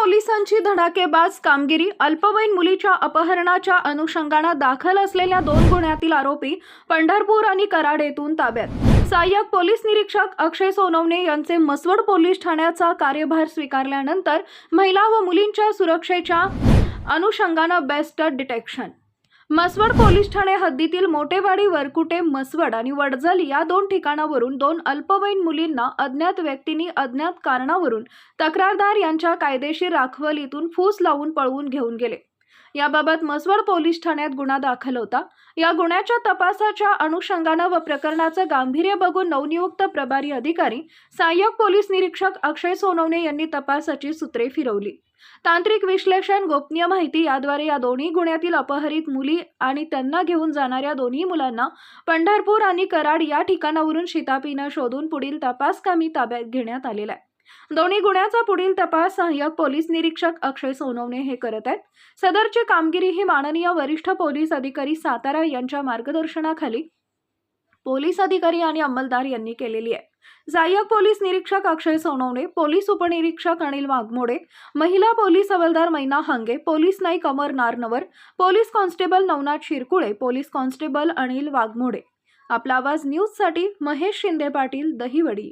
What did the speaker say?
पोलिसांची धडाकेबाज कामगिरी अल्पवयीन मुलीच्या अपहरणाच्या अनुषंगानं दाखल असलेल्या दोन गुन्ह्यातील आरोपी पंढरपूर आणि कराड येथून ताब्यात. सहाय्यक पोलीस निरीक्षक अक्षय सोनवणे यांचे मसवड पोलीस ठाण्याचा कार्यभार स्वीकारल्यानंतर महिला व मुलींच्या सुरक्षेच्या अनुषंगानं बेस्ट डिटेक्शन. मसवड पोलीस ठाणे हद्दीतील मोठेवाडी वरकुटे मसवड आणि वडजल या दोन ठिकाणावरून दोन अल्पवयीन मुलींना अज्ञात व्यक्तींनी अज्ञात कारणावरून तक्रारदार यांच्या कायदेशीर राखवलीतून फूस लावून पळवून घेऊन गेले. याबाबत मसवड पोलीस ठाण्यात गुन्हा दाखल होता. या गुन्ह्याच्या तपासाच्या अनुषंगानं व प्रकरणाचं गांभीर्य बघून नवनियुक्त प्रभारी अधिकारी सहाय्यक पोलीस निरीक्षक अक्षय सोनवणे यांनी तपासाची सूत्रे फिरवली. तांत्रिक विश्लेषण गोपनीय माहिती याद्वारे या दोन्ही गुन्ह्यातील अपहरित मुली आणि त्यांना घेऊन जाणाऱ्या दोन्ही मुलांना पंढरपूर आणि कराड या ठिकाणावरून शितापीनं शोधून पुढील तपासकामी ताब्यात घेण्यात आलेला आहे. दोन्ही गुन्ह्याचा पुढील तपास सहाय्यक पोलीस निरीक्षक अक्षय सोनवणे हे करत आहेत. सदरची कामगिरी ही माननीय वरिष्ठ पोलीस अधिकारी सातारा यांच्या मार्गदर्शनाखाली पोलीस अधिकारी आणि अंमलदार यांनी केलेली आहे. सहाय्यक पोलीस निरीक्षक अक्षय सोनवणे पोलीस उपनिरीक्षक अनिल वाघमोडे महिला पोलीस हवालदार Maina Hange police Naik Amar Naranwar police constable Navnath Shirkule police constable Anil Waghmode. आपला आवाज न्यूजसाठी महेश शिंदे पाटील दहिवडी.